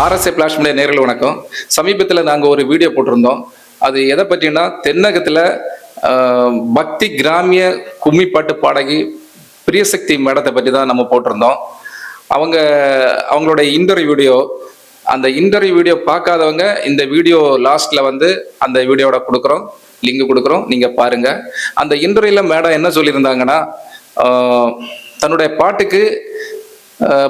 RSA flash நேரில் வணக்கம். சமீபத்தில் நாங்கள் ஒரு வீடியோ போட்டிருந்தோம். அது எதை பற்றினா தென்னகத்தில் பக்தி கிராமிய கும்மி பாட்டு பாடகி பிரியசக்தி மேடத்தை பற்றி தான் நம்ம போட்டிருந்தோம். அவங்க அவங்களுடைய இன்டர்வியூ வீடியோ அந்த இன்டர்வியூ வீடியோ பார்க்காதவங்க இந்த வீடியோ லாஸ்ட்ல வந்து அந்த வீடியோட கொடுக்குறோம். லிங்க் கொடுக்குறோம். நீங்கள் பாருங்க. அந்த இன்டர்வியூல மேடம் என்ன சொல்லியிருந்தாங்கன்னா தன்னுடைய பாட்டுக்கு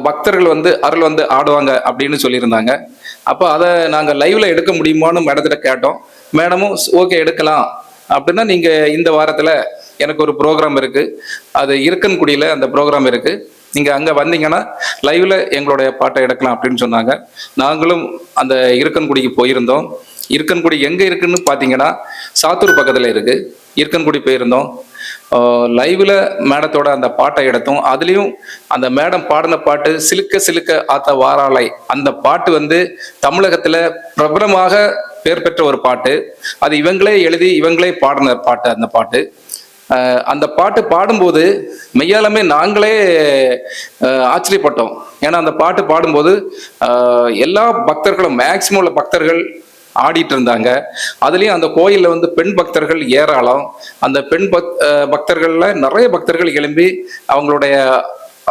பக்தர்கள் வந்து அருள் வந்து ஆடுவாங்க அப்படின்னு சொல்லியிருந்தாங்க. அப்போ அதை நாங்கள் லைவ்ல எடுக்க முடியுமான்னு மேடத்திட்ட கேட்டோம். மேடமும் ஓகே எடுக்கலாம். அப்படின்னா நீங்க இந்த வாரத்துல எனக்கு ஒரு ப்ரோக்ராம் இருக்கு. அது இருக்கன்குடியில அந்த ப்ரோக்ராம் இருக்கு. நீங்க அங்க வந்தீங்கன்னா லைவ்ல எங்களுடைய பாட்டை எடுக்கலாம் அப்படின்னு சொன்னாங்க. நாங்களும் அந்த இருக்கன்குடிக்கு போயிருந்தோம். இருக்கன்குடி எங்க இருக்குன்னு பாத்தீங்கன்னா சாத்தூர் பக்கத்துல இருக்கு. இருக்கன்குடி போயிருந்தோம். லைவ்ல மேடத்தோட அந்த பாட்டை எடுத்தோம். அதுலேயும் அந்த மேடம் பாடின பாட்டு சிலுக்க சிலுக்க ஆத்த வாராலை அந்த பாட்டு வந்து தமிழகத்துல பிரபலமாக பேர் பெற்ற ஒரு பாட்டு. அது இவங்களே எழுதி இவங்களே பாடின பாட்டு அந்த பாட்டு. அந்த பாட்டு பாடும்போது மெய்யாலுமே நாங்களே ஆச்சரியப்பட்டோம். ஏன்னா அந்த பாட்டு பாடும்போது எல்லா பக்தர்களும் மேக்சிமம் உள்ள பக்தர்கள் ஆடிட்டு இருந்தாங்க. அதுலேயும் அந்த கோயிலில் வந்து பெண் பக்தர்கள் ஏராளம். அந்த பெண் பக் பக்தர்களில் நிறைய பக்தர்கள் எழும்பி அவங்களுடைய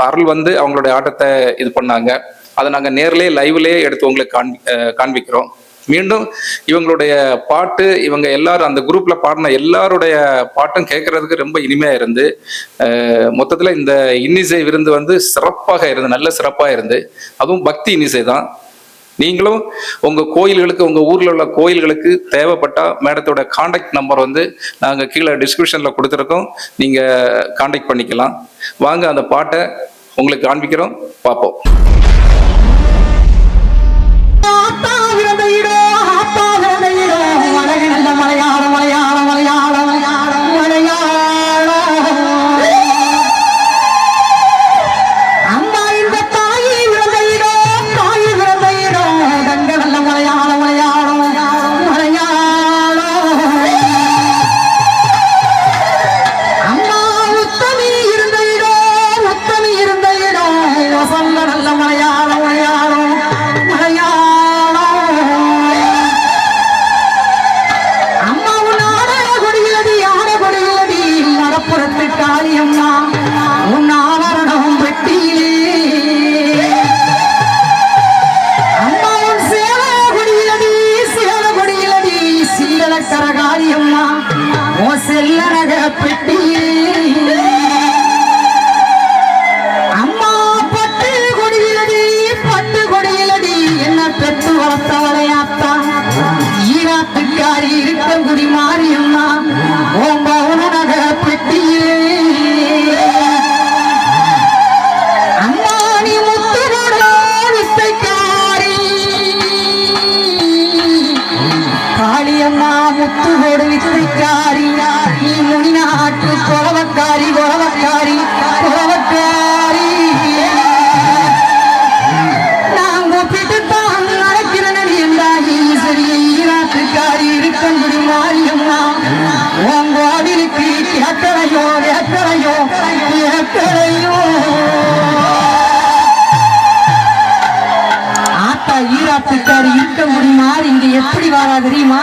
அருள் வந்து அவங்களுடைய ஆட்டத்தை இது பண்ணாங்க. அதை நாங்கள் நேர்லேயே லைவ்லேயே எடுத்து உங்களுக்கு காண் காண்பிக்கிறோம். மீண்டும் இவங்களுடைய பாட்டு இவங்க எல்லாரும் அந்த குரூப்ல பாடின எல்லாருடைய பாட்டும் கேட்கறதுக்கு ரொம்ப இனிமையா இருந்து மொத்தத்தில் மொத்தத்துல இந்த இன்னிசை விருந்து வந்து சிறப்பாக இருந்து நல்ல சிறப்பாக இருந்து அதுவும் பக்தி இன்னிசை தான். நீங்களும் உங்கள் கோயில்களுக்கு உங்கள் ஊரில் உள்ள கோயில்களுக்கு தேவைப்பட்டால் மேடத்தோட காண்டாக்ட் நம்பர் வந்து நாங்கள் கீழே டிஸ்கிரிப்ஷனில் கொடுத்துருக்கோம். நீங்கள் காண்டாக்ட் பண்ணிக்கலாம். வாங்க அந்த பாட்டை உங்களுக்கு காண்பிக்கிறோம். பார்ப்போம். எப்படி வாரா தெரியுமா?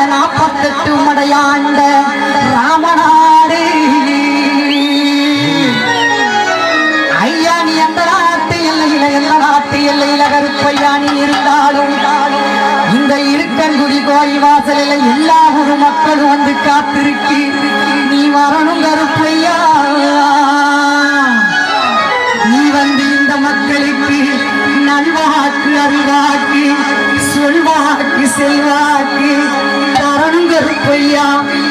பல நாற்பத்தெட்டு மடையாண்ட ராமனாரே ஐயா நீ எந்த நாட்டு எல்லையில எந்த நாட்டு எல்லையில கருப்பையா நீ இருந்தாலும் இந்த இருக்கன்குடி கோயில் வாசலில் எல்லா ஒரு மக்களும் வந்து காத்திருக்கி நீ வரணும் கருப்பையா? நீ வந்து இந்த மக்களுக்கு நல்வாக்கு அறிவாக்கு சொல்வாக்கு செல்வாக்கு. 飞呀